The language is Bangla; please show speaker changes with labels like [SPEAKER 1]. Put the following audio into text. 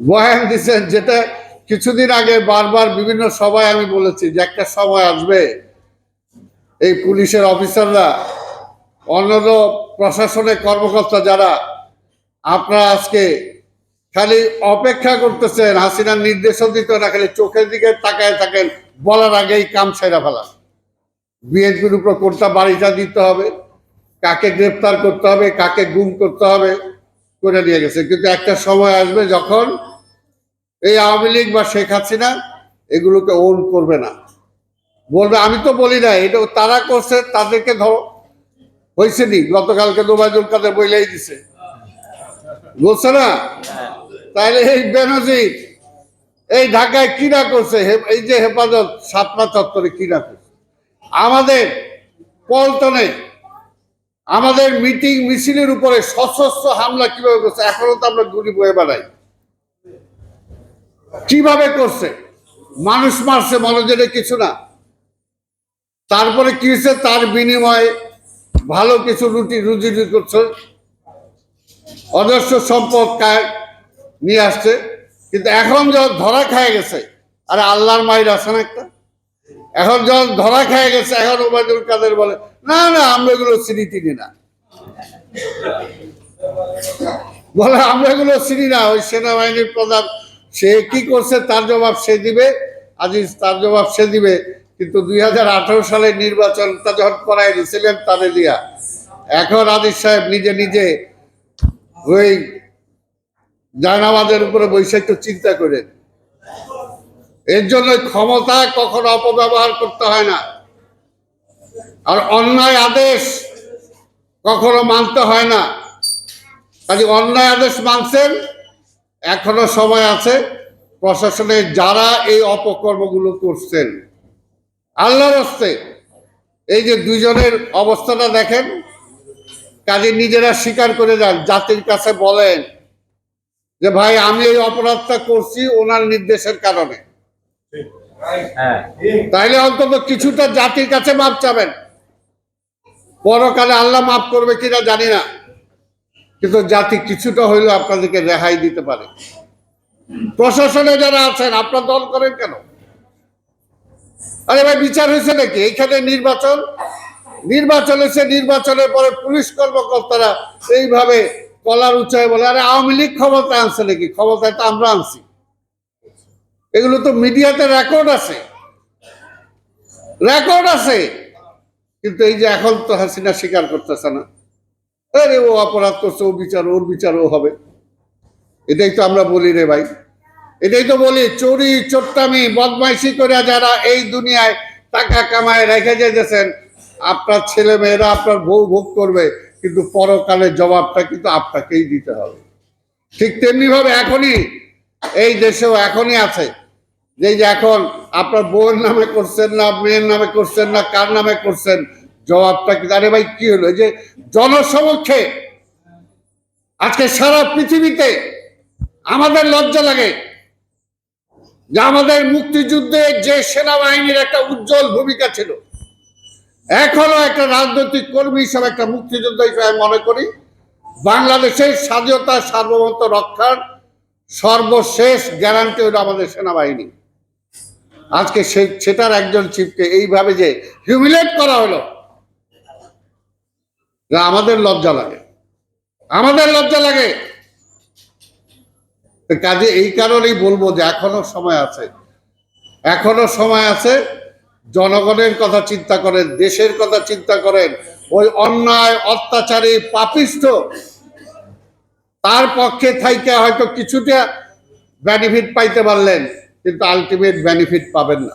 [SPEAKER 1] বয়ান দিচ্ছেন যেটা কিছুদিন আগে বারবার বিভিন্ন সভায় আমি বলেছি যে একটা সময় আসবে, এই পুলিশের অফিসাররা, অন্যান্য প্রশাসনের কর্মকর্তা যারা, আপনারা আজকে খালি অপেক্ষা করতেছেন, হাসিনার নির্দেশন দিতে না, খালি চোখের দিকে তাকায় থাকেন, বলার আগেই কাম সেরা ফেলা বিএনপির উপর কোনটা বাড়িটা দিতে হবে, কাকে গ্রেপ্তার করতে হবে, কাকে গুম করতে হবে করে নিয়ে গেছে। কিন্তু একটা সময় আসবে যখন এই আওয়ামী লীগ বা শেখ হাসিনা এগুলোকে ওন করবে না। বলবে, আমি তো বলি না এটা তারা করছে, তাদেরকে ধরো হয়েছে নি, গতকালকে নোবায়দুল কাদের বইলেই দিছে। বলছে না? তাহলে এই বেনজির, এই ঢাকায় কি না করছে? এই যে হেফাজত, সাতমা চত্বরে কি না করছে? আমাদের পল্টনে আমাদের মিটিং মিছিলের উপরে সশস্ত্র হামলা কীভাবে করছে? এখনও তো আমরা গুলি বয়ে বেড়াই। কীভাবে করছে? মানুষ মারছে মানুষের কিছু না। তারপরে কি হয়েছে? তার বিনিময়ে ভালো কিছু রুটি রুজি করছে। অজস্র সম্পদ নিয়ে আসছে। কিন্তু এখন যখন ধরা খায় গেছে, আরে আল্লাহর মায়ের না একটা? এখন যখন ধরা খায় গেছে, এখন ওবায়দুল কাদের বলে, না না, আমরা এগুলো চিনি টিনি না। বলে, আমরা এগুলো চিনি না। ওই সেনাবাহিনীর প্রধান, সে কি করছে তার জবাব সে দিবে। আজিজ, তার জবাব সে দিবে। কিন্তু দুই হাজার আঠারো সালের নির্বাচনটা যখন করাই দিয়েছিলেন তাদের দিয়া, এখন আজিজ সাহেব নিজে নিজে ওই জায়নামাজের উপরে বৈশাখ চিন্তা করেন। এর জন্য ক্ষমতা কখনো অপব্যবহার করতে হয় না। আর অন্যায় আদেশ কখনো মানতে হয় না। কাজে অন্যায় আদেশ মানছেন, এখনও সময় আছে প্রশাসনের যারা এই অপকর্মগুলো করছেন। আল্লাহর হস্তে এই যে দুজনের অবস্থাটা দেখেন, কাজে নিজেরা স্বীকার করে যান, জাতির কাছে বলেন যে, ভাই, আমি এই অপরাধটা করছি ওনার নির্দেশের কারণে। তাইলে অন্তত কিছুটা জাতির কাছে মাপ চাবেন। পরকালে আল্লাহ মাফ করবে কিনা জানি না। কিন্তু জাতি কিছুটা হইলেও আপনাদেরকে রেহাই দিতে পারে। প্রশাসনে যারা আছেন, আপনার দল করেন কেন? আরে ভাই, বিচার হয়েছে নাকি? এইখানে নির্বাচন? নির্বাচন হয়েছে, নির্বাচনের পরে পুলিশ কর্মকর্তারা এইভাবে কলার উঁচায় বলে, আরে আওয়ামী লীগ ক্ষমতা আনছে নাকি? ক্ষমতায় তো আমরা আনছি। এগুলো তো মিডিয়াতে রেকর্ড আছে। রেকর্ড আছে। কিন্তু এই যে এখন তো হাসিনা স্বীকার করতেছে না। আরে ও অপরাধ করছে ও বিচার, ওর বিচারও হবে। এটাই তো আমরা বলি রে ভাই। এটাই তো বলি, চুরি চোট্টামি বদমাইশি করে যারা এই দুনিয়ায় টাকা কামায় রেখে যেতেছেন আপনার ছেলে মেয়েরা আপনার বউ ভোগ করবে, কিন্তু পরকালের জবাবটা কিন্তু আপনাকেই দিতে হবে। ঠিক তেমনি ভাবে এখনই, এই দেশেও এখনই আছে। যে এখন আপনার বউয়ের নামে করছেন না, মেয়ের নামে করছেন না, কার নামে করছেন, জবাবটা কি আরে ভাই, কি হলো? যে জনসমক্ষে আজকে সারা পৃথিবীতে আমাদের লজ্জা লাগে যে আমাদের মুক্তিযুদ্ধে যে সেনাবাহিনীর একটা উজ্জ্বল ভূমিকা ছিল। এখনও একটা রাজনৈতিক কর্মী হিসাবে একটা মুক্তিযুদ্ধ হিসাবে মনে করি, বাংলাদেশের স্বাধীনতা সার্বভৌমত্ব রক্ষার সর্বশেষ গ্যারান্টি হলো আমাদের সেনাবাহিনী। আজকে সে- সেটার একজন চিফকে এইভাবে যে হিউমিলেট করা হলো আমাদের লজ্জা লাগে। আমাদের লজ্জা লাগে। কাজে এই কারণেই বলব যে এখনও সময় আছে। এখনও সময় আছে, জনগণের কথা চিন্তা করেন, দেশের কথা চিন্তা করেন, ওই অন্যায়, অত্যাচারী, পাপিষ্ট, তার পক্ষে থাইকে হয়তো কিছুটা বেনিফিট পাইতে পারলেন। কিন্তু আলটিমেট বেনিফিট পাবেন না।